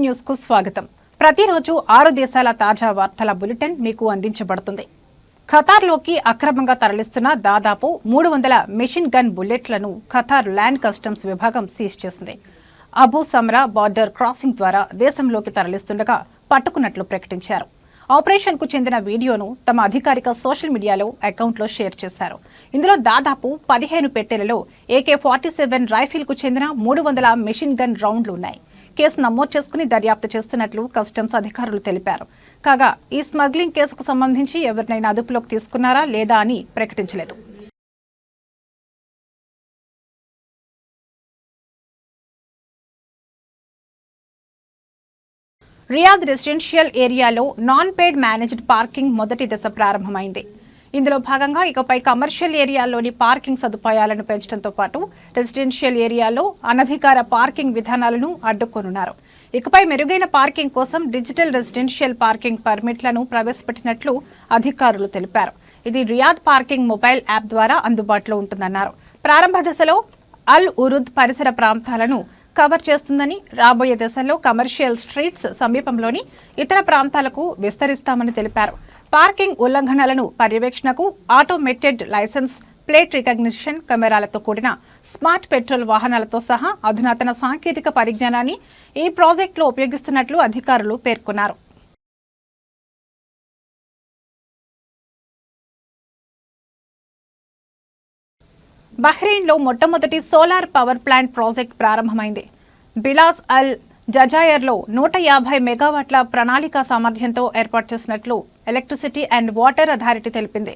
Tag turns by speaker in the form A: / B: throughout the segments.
A: న్యూస్కు స్వాగతం. ప్రతిరోజు ఆరు దేశాల తాజా వార్తల బులెటిన్ మీకు అందించబడుతుంది. ఖతార్లోకి అక్రమంగా తరలిస్తున్న దాదాపు మూడు వందల మెషిన్ గన్ బుల్లెట్లను ఖతార్ ల్యాండ్ కస్టమ్స్ విభాగం సీజ్ చేసింది. అబూ సమ్రా బార్డర్ క్రాసింగ్ ద్వారా దేశంలోకి తరలిస్తుండగా పట్టుకున్నట్లు ప్రకటించారు. ఆపరేషన్కు చెందిన వీడియోను తమ అధికారిక సోషల్ మీడియాలో అకౌంట్లో షేర్ చేశారు. ఇందులో దాదాపు పదిహేను పెట్టెలలో ఏకే ఫార్టీ సెవెన్ రైఫిల్కు చెందిన మూడు వందల మెషిన్ గన్ రౌండ్లు ఉన్నాయి. కేసు నమోదు చేసుకుని దర్యాప్తు చేస్తున్నట్లు కస్టమ్స్ అధికారులు తెలిపారు. కాగా ఈ స్మగ్లింగ్ కేసుకు సంబంధించి ఎవరినైనా అదుపులోకి తీసుకున్నారా లేదా అని ప్రకటించలేదు. రియాద్ రెసిడెన్షియల్ ఏరియాలో నాన్ పెయిడ్ మేనేజ్డ్ పార్కింగ్ మొదటి దశ ప్రారంభమైంది. ఇందులో భాగంగా ఇకపై కమర్షియల్ ఏరియాల్లోని పార్కింగ్ సదుపాయాలను పెంచడంతో పాటు రెసిడెన్షియల్ ఏరియాలో అనధికార పార్కింగ్ విధానాలను అడ్డుకోనున్నారు. ఇకపై మెరుగైన పార్కింగ్ కోసం డిజిటల్ రెసిడెన్షియల్ పార్కింగ్ పర్మిట్లను ప్రవేశపెట్టినట్లు అధికారులు తెలిపారు. ఇది రియాద్ పార్కింగ్ మొబైల్ యాప్ ద్వారా అందుబాటులో ఉంటుందన్నారు. ప్రారంభ దశలో అల్ ఉరుద్ పరిసర ప్రాంతాలను కవర్ చేస్తుందని రాబోయే దశల్లో కమర్షియల్ స్ట్రీట్స్ సమీపంలోని ఇతర ప్రాంతాలకు విస్తరిస్తామని తెలిపారు. పార్కింగ్ ఉల్లంఘనలను పర్యవేక్షణకు ఆటోమేటెడ్ లైసెన్స్ ప్లేట్ రికగ్నిషన్ కెమెరాలతో కూడిన స్మార్ట్ పెట్రోల్ వాహనాలతో సహా అధునాతన సాంకేతిక పరిజ్ఞానాన్ని ఈ ప్రాజెక్టులో ఉపయోగిస్తున్నట్లు అధికారులు పేర్కొన్నారు. బహ్రెయిన్లో మొట్టమొదటి సోలార్ పవర్ ప్లాంట్ ప్రాజెక్ట్ ప్రారంభమైంది. బిలాస్ అల్ జజాయర్లో నూట యాభై మెగావాట్ల ప్రణాళిక సామర్థ్యంతో ఏర్పాటు చేసినట్లు ఎలక్ట్రిసిటీ అండ్ వాటర్ అథారిటీ తెలిపింది.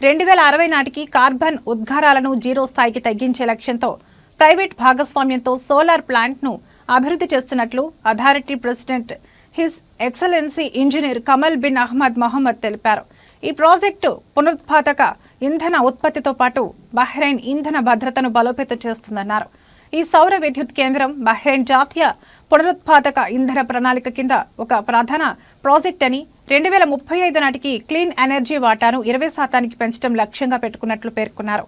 A: రెండు వేల అరవై నాటికి కార్బన్ ఉద్గారాలను జీరో స్థాయికి తగ్గించే లక్ష్యంతో ప్రైవేట్ భాగస్వామ్యంతో సోలార్ ప్లాంట్ను అభివృద్ధి చేస్తున్నట్లు authority president his excellency engineer Kamal bin Ahmed Mohammed తెలిపారు. ఈ ప్రాజెక్టు పునరుత్పాదక ఇంధన ఉత్పత్తితో పాటు బహ్రెయిన్ ఇంధన భద్రతను బలోపేతం చేస్తుందన్నారు. ఈ సౌర విద్యుత్ కేంద్రం బహ్రెయిన్ జాతీయ పునరుత్పాదక ఇంధన ప్రణాళిక కింద ఒక ప్రధాన ప్రాజెక్ట్ అని రెండు వేల ముప్పై ఐదు నాటికి క్లీన్ ఎనర్జీ వాటాను ఇరవై శాతానికి పెంచడం లక్ష్యంగా పెట్టుకున్నట్లు పేర్కొన్నారు.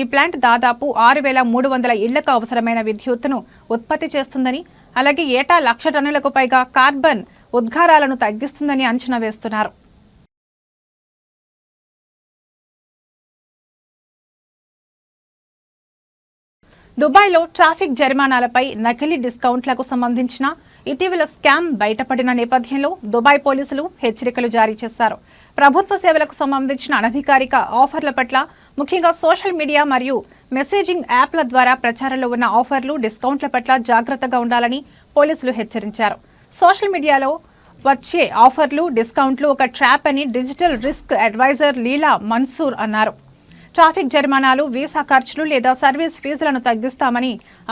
A: ఈ ప్లాంట్ దాదాపు ఆరు వేల మూడు వందల ఇళ్ళకు అవసరమైన విద్యుత్తును ఉత్పత్తి చేస్తుందని అలాగే ఏటా లక్ష టన్నులకు పైగా కార్బన్ ఉద్గారాలను తగ్గిస్తుందని అంచనా వేస్తున్నారు. దుబాయ్లో ట్రాఫిక్ జరిమానాలపై నకిలీ డిస్కౌంట్లకు సంబంధించిన ఇటీవల స్కామ్ బయటపడిన నేపథ్యంలో దుబాయ్ పోలీసులు హెచ్చరికలు జారీ చేశారు. ప్రభుత్వ సేవలకు సంబంధించిన అనధికారిక ఆఫర్ల పట్ల ముఖ్యంగా సోషల్ మీడియా మరియు మెసేజింగ్ యాప్ల ద్వారా ప్రచారంలో ఉన్న ఆఫర్లు డిస్కౌంట్ల పట్ల జాగ్రత్తగా ఉండాలని పోలీసులు హెచ్చరించారు. సోషల్ మీడియాలో వచ్చే ఆఫర్లు డిస్కౌంట్లు ఒక ట్రాప్ అని digital risk adviser Leela Mansour అన్నారు. ట్రాఫిక్ జరిమానాలు వీసా ఖర్చులు లేదా సర్వీస్ ఫీజులను తగ్గిస్తామని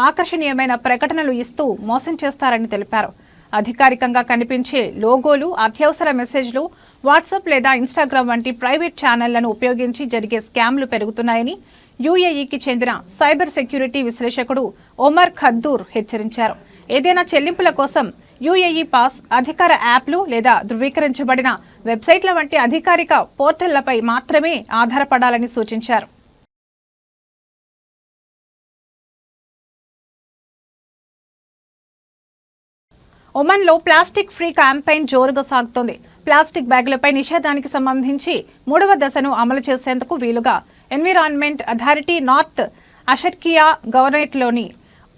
A: ఆకర్షణీయమైన ప్రకటనలు ఇస్తూ మోసం చేస్తారని తెలిపారు. అధికారికంగా కనిపించే లోగోలు అత్యవసర మెసేజ్లు వాట్సాప్ లేదా ఇన్స్టాగ్రామ్ వంటి ప్రైవేట్ ఛానళ్ళను ఉపయోగించి జరిగే స్కామ్లు పెరుగుతున్నాయని యూఏఈకి చెందిన సైబర్ సెక్యూరిటీ విశ్లేషకుడు ఒమర్ ఖద్దూర్ హెచ్చరించారు. ఏదైనా చెల్లింపుల కోసం యూఏఈ పాస్ అధికార యాప్లు లేదా ధృవీకరించబడిన వెబ్సైట్ల వంటి అధికారిక పోర్టళ్ళపై మాత్రమే ఆధారపడాలని సూచించారు. ఒమన్లో ప్లాస్టిక్ ఫ్రీ క్యాంపెయిన్ జోరుగా సాగుతోంది. ప్లాస్టిక్ బ్యాగులపై నిషేధానికి సంబంధించి మూడవ దశను అమలు చేసేందుకు వీలుగా ఎన్విరాన్మెంట్ అథారిటీ నార్త్ అషర్కియా గవర్నరేట్లోని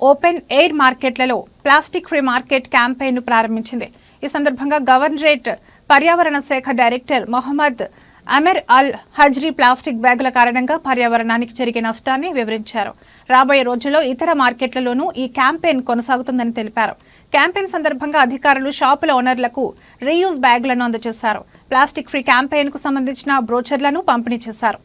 A: ఓపెన్ ఎయిర్ మార్కెట్లలో ప్లాస్టిక్ ఫ్రీ మార్కెట్ క్యాంపెయిన్ను ప్రారంభించింది. ఈ సందర్భంగా గవర్నరేట్ పర్యావరణ శాఖ director Mohammed Amer Al Hajri plastic బ్యాగుల కారణంగా పర్యావరణానికి జరిగే నష్టాన్ని వివరించారు. రాబోయే రోజుల్లో ఇతర మార్కెట్లలోనూ ఈ క్యాంపెయిన్ కొనసాగుతుందని తెలిపారు. క్యాంపెయిన్ సందర్భంగా అధికారులు షాపుల ఓనర్లకు రీయూజ్ బ్యాగులను అందజేశారు. ప్లాస్టిక్ ఫ్రీ క్యాంపెయిన్కు సంబంధించిన బ్రోచర్లను పంపిణీ చేశారు.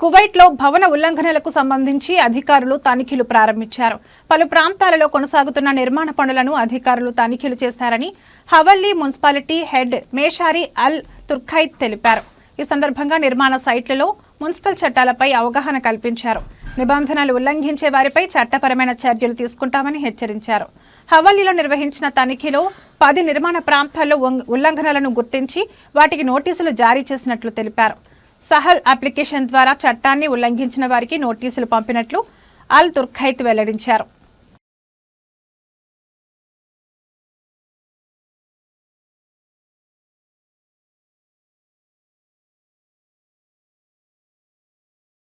A: కువైట్లో భవన ఉల్లంఘనలకు సంబంధించి అధికారులు తనిఖీలు ప్రారంభించారు. పలు ప్రాంతాలలో కొనసాగుతున్న నిర్మాణ పనులను అధికారులు తనిఖీలు చేశారని Hawally municipality head Mishari Al Turkait తెలిపారు. ఈ సందర్భంగా నిర్మాణ సైట్లలో మున్సిపల్ చట్టాలపై అవగాహన కల్పించారు. నిబంధనలు ఉల్లంఘించే వారిపై చట్టపరమైన చర్యలు తీసుకుంటామని హెచ్చరించారు. హవల్లీలో నిర్వహించిన తనిఖీలో పది నిర్మాణ ప్రాంతాల్లో ఉల్లంఘనలను గుర్తించి వాటికి నోటీసులు జారీ చేసినట్లు తెలిపారు. సహల్ అప్లికేషన్ ద్వారా చట్టాన్ని ఉల్లంఘించిన వారికి నోటీసులు పంపినట్లు అల్ తుర్ఖైత్ వెల్లడించారు.